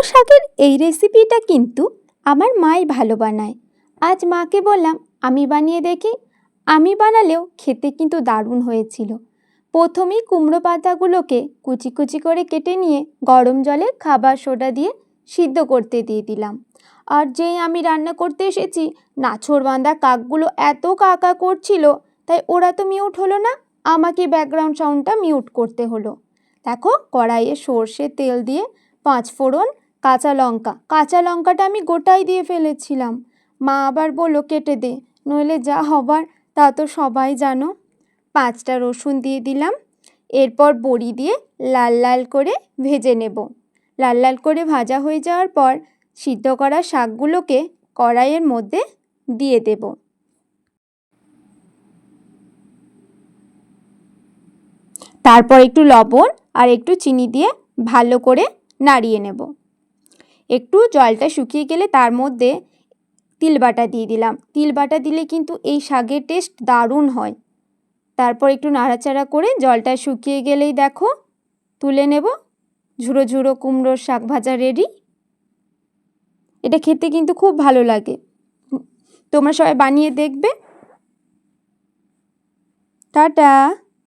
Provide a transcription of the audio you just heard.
কুমড়ো শাকের এই রেসিপিটা কিন্তু আমার মাই ভালো বানায়। আজ মাকে বললাম, আমি বানিয়ে দেখি। আমি বানালেও খেতে কিন্তু দারুণ হয়েছিল। প্রথমেই কুমড়ো পাতাগুলোকে কুচি কুচি করে কেটে নিয়ে গরম জলে খাবার সোডা দিয়ে সিদ্ধ করতে দিয়ে দিলাম। আর যেই আমি রান্না করতে এসেছি, নাছোড় বাঁধা কাকগুলো এত কাকা করছিল, তাই ওরা তো মিউট হলো না, আমাকে ব্যাকগ্রাউন্ড সাউন্ডটা মিউট করতে হলো। দেখো, কড়াইয়ে সর্ষে তেল দিয়ে পাঁচ ফোড়ন কাঁচা লঙ্কা। কাঁচা লঙ্কাটা আমি গোটাই দিয়ে ফেলেছিলাম। মা আবার বলল, কেটে দে, নইলে যা হবার তা তো সবাই জানো। পাঁচটা রসুন দিয়ে দিলাম। এরপর বড়ি দিয়ে লাল লাল করে ভেজে নেব। লাল লাল করে ভাজা হয়ে যাওয়ার পর সিদ্ধ করা শাকগুলোকে কড়াইয়ের মধ্যে দিয়ে দেব। তারপর একটু লবণ আর একটু চিনি দিয়ে ভালো করে নাড়িয়ে নেব। একটু জলটা শুকিয়ে গেলে তার মধ্যে তিল বাটা দিয়ে দিলাম। তিল বাটা দিলে কিন্তু এই শাকের টেস্ট দারুণ হয়। তারপর একটু নাড়াচাড়া করে জলটা শুকিয়ে গেলেই দেখো, তুলে নেব। ঝুড়ো ঝুড়ো কুমড়োর শাক ভাজা রেডি এটা খেতে কিন্তু খুব ভালো লাগে। তোমরা সবাই বানিয়ে দেখবে। টাটা!